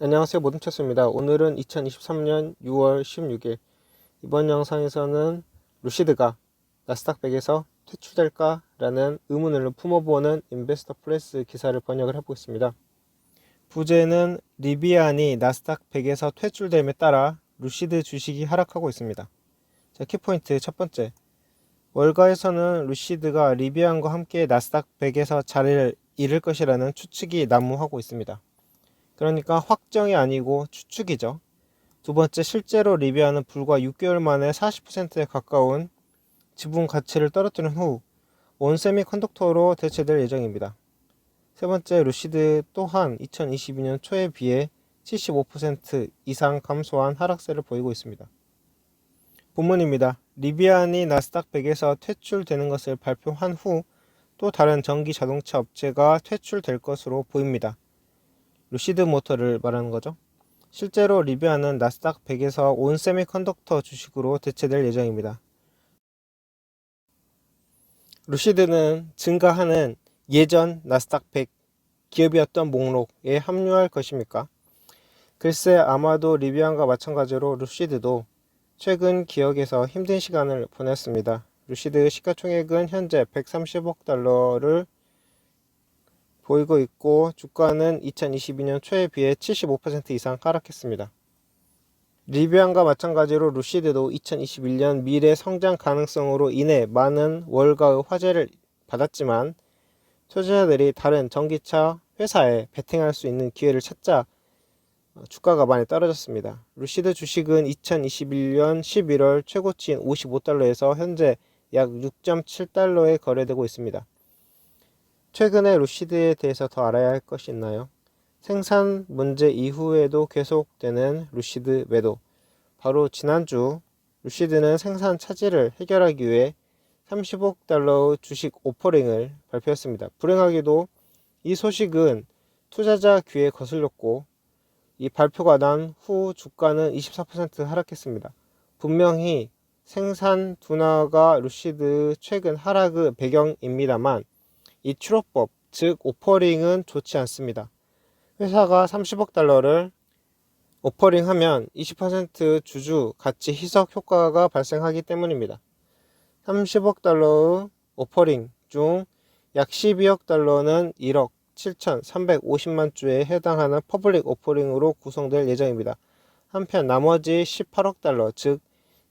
안녕하세요. 모든체스입니다. 오늘은 2023년 6월 16일. 이번 영상에서는 루시드가 나스닥 100에서 퇴출될까? 라는 의문을 품어보는 인베스터 플레스 기사를 번역을 해보겠습니다. 부제는 리비안이 나스닥 100에서 퇴출됨에 따라 루시드 주식이 하락하고 있습니다. 자 키포인트 첫 번째. 월가에서는 루시드가 리비안과 함께 나스닥 100에서 자리를 잃을 것이라는 추측이 난무하고 있습니다 그러니까 확정이 아니고 추측이죠. 두 번째, 실제로 리비아는 불과 6개월 만에 40%에 가까운 지분 가치를 떨어뜨린 후 원세미 컨덕터로 대체될 예정입니다. 세 번째, 루시드 또한 2022년 초에 비해 75% 이상 감소한 하락세를 보이고 있습니다. 본문입니다. 리비안이 나스닥 100에서 퇴출되는 것을 발표한 후 또 다른 전기 자동차 업체가 퇴출될 것으로 보입니다. 루시드 모터를 말하는 거죠. 실제로 리비아는 나스닥 100에서 온 세미컨덕터 주식으로 대체될 예정입니다. 루시드는 증가하는 예전 나스닥 100 기업이었던 목록에 합류할 것입니까? 글쎄 아마도 리비안과 마찬가지로 루시드도 최근 기억에서 힘든 시간을 보냈습니다. 루시드 시가총액은 현재 130억 달러를 보이고 있고 주가는 2022년 초에 비해 75% 이상 하락했습니다. 리비안과 마찬가지로 루시드도 2021년 미래 성장 가능성으로 인해 많은 월가의 화제를 받았지만 투자자들이 다른 전기차 회사에 베팅할 수 있는 기회를 찾자 주가가 많이 떨어졌습니다. 루시드 주식은 2021년 11월 최고치인 55달러에서 현재 약 6.7달러에 거래되고 있습니다. 최근에 루시드에 대해서 더 알아야 할 것이 있나요? 생산 문제 이후에도 계속되는 루시드 매도. 바로 지난주 루시드는 생산 차질을 해결하기 위해 30억 달러 주식 오퍼링을 발표했습니다. 불행하게도 이 소식은 투자자 귀에 거슬렸고 이 발표가 난 후 주가는 24% 하락했습니다. 분명히 생산 둔화가 루시드 최근 하락의 배경입니다만 이 출업법, 즉 오퍼링은 좋지 않습니다. 회사가 30억 달러를 오퍼링하면 20% 주주 가치 희석 효과가 발생하기 때문입니다. 30억 달러의 오퍼링 중 약 12억 달러는 1억 7,350만 주에 해당하는 퍼블릭 오퍼링으로 구성될 예정입니다. 한편 나머지 18억 달러, 즉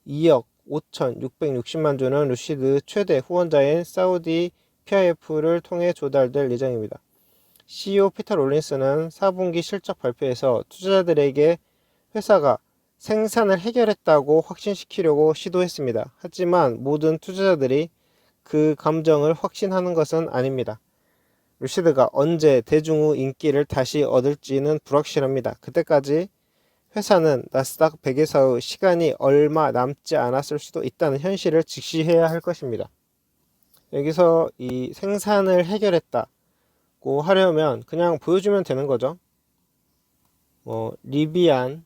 2억 5,660만 주는 루시드 최대 후원자인 사우디 PIF를 통해 조달될 예정입니다. CEO 피터 롤린스는 4분기 실적 발표에서 투자자들에게 회사가 생산을 해결했다고 확신시키려고 시도했습니다. 하지만 모든 투자자들이 그 감정을 확신하는 것은 아닙니다. 루시드가 언제 대중의 인기를 다시 얻을지는 불확실합니다. 그때까지 회사는 나스닥 100에서의 시간이 얼마 남지 않았을 수도 있다는 현실을 직시해야 할 것입니다. 여기서 이 생산을 해결했다고 하려면 그냥 보여주면 되는 거죠. 뭐 리비안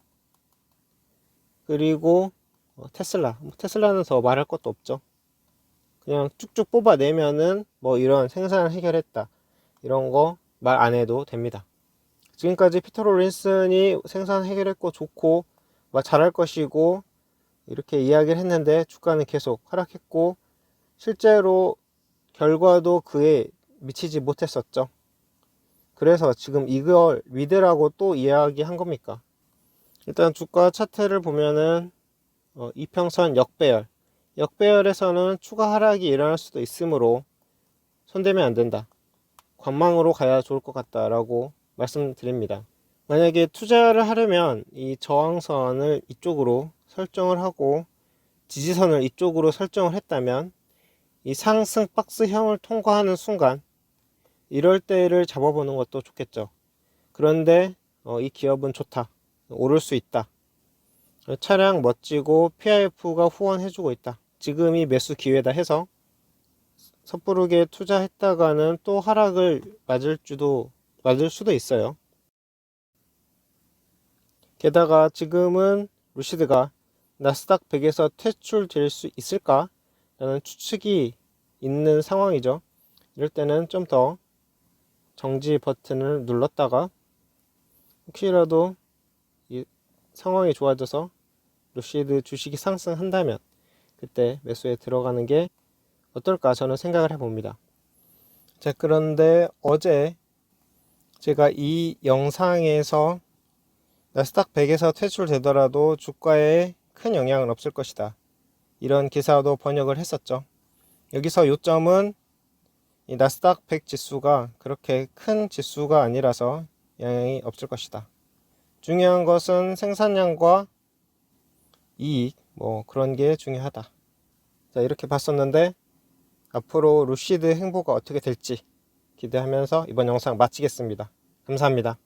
그리고 뭐 테슬라 뭐 테슬라는 더 말할 것도 없죠. 그냥 쭉쭉 뽑아내면은 뭐 이런 생산을 해결했다 이런 거 말 안 해도 됩니다. 지금까지 피터 롤린슨이 생산 해결했고 좋고 뭐 잘할 것이고 이렇게 이야기를 했는데 주가는 계속 하락했고 실제로 결과도 그에 미치지 못했었죠. 그래서 지금 이걸 위드라고 또 이야기한 겁니까? 일단 주가 차트를 보면은 어, 이평선 역배열 역배열에서는 추가 하락이 일어날 수도 있으므로 손대면 안 된다. 관망으로 가야 좋을 것 같다라고 말씀드립니다. 만약에 투자를 하려면 이 저항선을 이쪽으로 설정을 하고 지지선을 이쪽으로 설정을 했다면 이 상승 박스형을 통과하는 순간 이럴 때를 잡아보는 것도 좋겠죠. 그런데 어, 이 기업은 좋다. 오를 수 있다. 차량 멋지고 PIF가 후원해주고 있다. 지금이 매수 기회다 해서 섣부르게 투자했다가는 또 하락을 맞을 주도 맞을 수도 있어요. 게다가 지금은 루시드가 나스닥 100에서 퇴출될 수 있을까? 라는 추측이 있는 상황이죠. 이럴 때는 좀 더 정지 버튼을 눌렀다가 혹시라도 이 상황이 좋아져서 루시드 주식이 상승한다면 그때 매수에 들어가는 게 어떨까 저는 생각을 해봅니다. 자, 그런데 어제 제가 이 영상에서 나스닥 100에서 퇴출되더라도 주가에 큰 영향은 없을 것이다. 이런 기사도 번역을 했었죠. 여기서 요점은 이 나스닥 100 지수가 그렇게 큰 지수가 아니라서 영향이 없을 것이다. 중요한 것은 생산량과 이익, 뭐 그런 게 중요하다. 자, 이렇게 봤었는데 앞으로 루시드 행보가 어떻게 될지 기대하면서 이번 영상 마치겠습니다. 감사합니다.